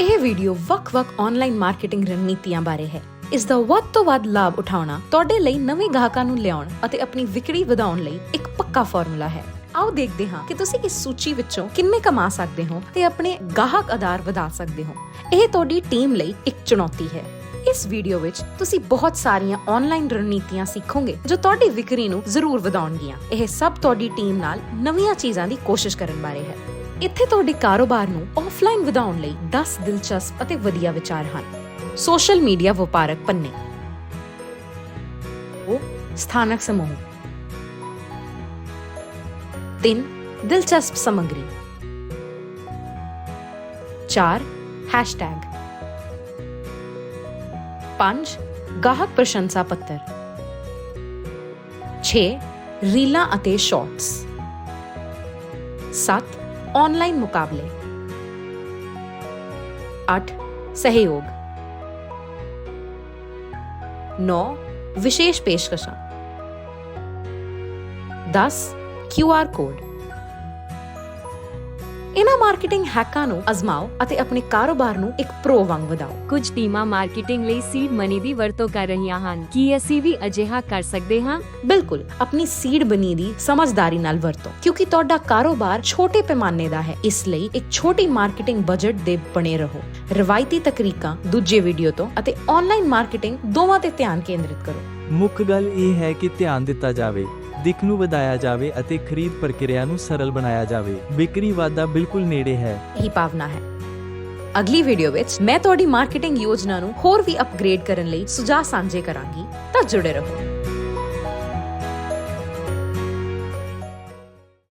ਇਹ ਵੀਡੀਓ ਵੱਖ-ਵੱਖ online marketing ਰਣਨੀਤੀਆਂ ਬਾਰੇ ਹੈ। ਇਸ ਦਾ ਵੱਧ ਤੋਂ ਵੱਧ ਲਾਭ ਉਠਾਉਣਾ ਤੁਹਾਡੇ ਲਈ ਨਵੇਂ ਗਾਹਕਾਂ ਨੂੰ ਲਿਆਉਣ ਅਤੇ ਆਪਣੀ ਵਿਕਰੀ ਵਧਾਉਣ ਲਈ ਇੱਕ ਪੱਕਾ ਫਾਰਮੂਲਾ ਹੈ। ਆਓ ਦੇਖਦੇ ਹਾਂ ਕਿ ਤੁਸੀਂ ਇਸ ਸੂਚੀ ਵਿੱਚੋਂ ਕਿੰਨੇ ਕਮਾ ਸਕਦੇ ਹੋ ਤੇ ਆਪਣੇ ਗਾਹਕ ਆਧਾਰ ਵਧਾ ਸਕਦੇ ਹੋ। ਇਹ ਤੁਹਾਡੀ ਟੀਮ ਲਈ ਇੱਕ ਚੁਣੌਤੀ ਹੈ। ਇਸ ਵੀਡੀਓ ਵਿੱਚ ਤੁਸੀਂ ਬਹੁਤ ਸਾਰੀਆਂ ਆਨਲਾਈਨ ਰਣਨੀਤੀਆਂ ਸਿੱਖੋਗੇ ਜੋ ਤੁਹਾਡੀ ਵਿਕਰੀ ਨੂੰ ਜ਼ਰੂਰ ਵਧਾਉਣਗੀਆਂ। ਇਹ ਸਭ ਤੁਹਾਡੀ ਟੀਮ ਨਾਲ ਨਵੀਆਂ ਚੀਜ਼ਾਂ ਦੀ ਕੋਸ਼ਿਸ਼ ਕਰਨ ਬਾਰੇ ਹੈ। ਇੱਥੇ ਤੁਹਾਡੇ ਕਾਰੋਬਾਰ ਨੂੰ ਆਫਲਾਈਨ ਵਧਾਉਣ ਲਈ 10 ਦਿਲਚਸਪ ਅਤੇ ਵਧੀਆ ਵਿਚਾਰ ਹਨ। ਸੋਸ਼ਲ ਮੀਡੀਆ ਵਪਾਰਕ ਪੰਨੇ। ਉਹ ਸਥਾਨਕ ਸਮੂਹ। ਤਿੰਨ, ਦਿਲਚਸਪ ਸਮੱਗਰੀ। 4 ਹੈਸ਼ਟੈਗ 5 ਗਾਹਕ ਪ੍ਰਸ਼ੰਸਾ ਪੱਤਰ। 6 ਰੀਲਾਂ ਅਤੇ ਸ਼ਾਰਟਸ। 7 ऑनलाइन मुकाबले। आठ सहयोग। नौ विशेष पेशकशा। दस क्यूआर कोड। ਇਹਨਾਂ ਮਾਰਕੀਟਿੰਗ ਹੈਕਾਂ ਨੂੰ ਅਜ਼ਮਾਓ ਅਤੇ ਆਪਣੇ ਕਾਰੋਬਾਰ ਨੂੰ ਇੱਕ ਪ੍ਰੋ ਵਾਂਗ ਵਧਾਓ। ਕੁਝ ਟੀਮਾਂ ਮਾਰਕੀਟਿੰਗ ਲਈ ਸੀਡ ਮਨੀ ਦੀ ਵਰਤੋਂ ਕਰ ਰਹੀਆਂ ਹਨ। ਕੀ ਅਸੀਂ ਵੀ ਅਜਿਹਾ ਕਰ ਸਕਦੇ ਹਾਂ? ਬਿਲਕੁਲ ਆਪਣੀ ਸੀਡ ਬਣੀ ਦੀ ਸਮਝਦਾਰੀ ਨਾਲ ਵਰਤੋ ਕਿਉਂਕਿ ਤੁਹਾਡਾ ਕਾਰੋਬਾਰ ਛੋਟੇ ਪੈਮਾਨੇ ਦਾ ਹੈ। ਇਸ ਲਈ ਇੱਕ ਛੋਟੀ ਮਾਰਕੀਟਿੰਗ ਬਜਟ ਦੇ ਬਣੇ ਰਹੋ। ਰਵਾਇਤੀ ਤਕਨੀਕਾਂ ਦੂਜੇ ਵੀਡੀਓ ਤੋਂ ਅਤੇ ਆਨਲਾਈਨ ਮਾਰਕੀਟਿੰਗ ਦੋਵਾਂ ਤੇ ਧਿਆਨ ਕੇਂਦਰਿਤ ਕਰੋ। ਮੁੱਖ ਗੱਲ ਇਹ ਹੈ ਕਿ ਧਿਆਨ ਦਿੱਤਾ ਜਾਵੇ। ਦਿੱਖ ਨੂੰ ਵਧਾਇਆ ਜਾਵੇ ਅਤੇ ਖਰੀਦ ਪ੍ਰਕਿਰਿਆ ਨੂੰ ਸਰਲ ਬਣਾਇਆ ਜਾਵੇ। ਵਿਕਰੀ ਵਾਧਾ ਬਿਲਕੁਲ ਨੇੜੇ ਹੈ। ਇਹੀ ਭਾਵਨਾ ਹੈ। ਅਗਲੀ ਵੀਡੀਓ ਵਿੱਚ ਮੈਂ ਤੁਹਾਡੀ ਮਾਰਕੀਟਿੰਗ ਯੋਜਨਾ ਨੂੰ ਹੋਰ ਵੀ ਅਪਗ੍ਰੇਡ ਕਰਨ ਲਈ ਸੁਝਾਅ ਸਾਂਝੇ ਕਰਾਂਗੀ। ਤਾਂ ਜੁੜੇ ਰਹੋ।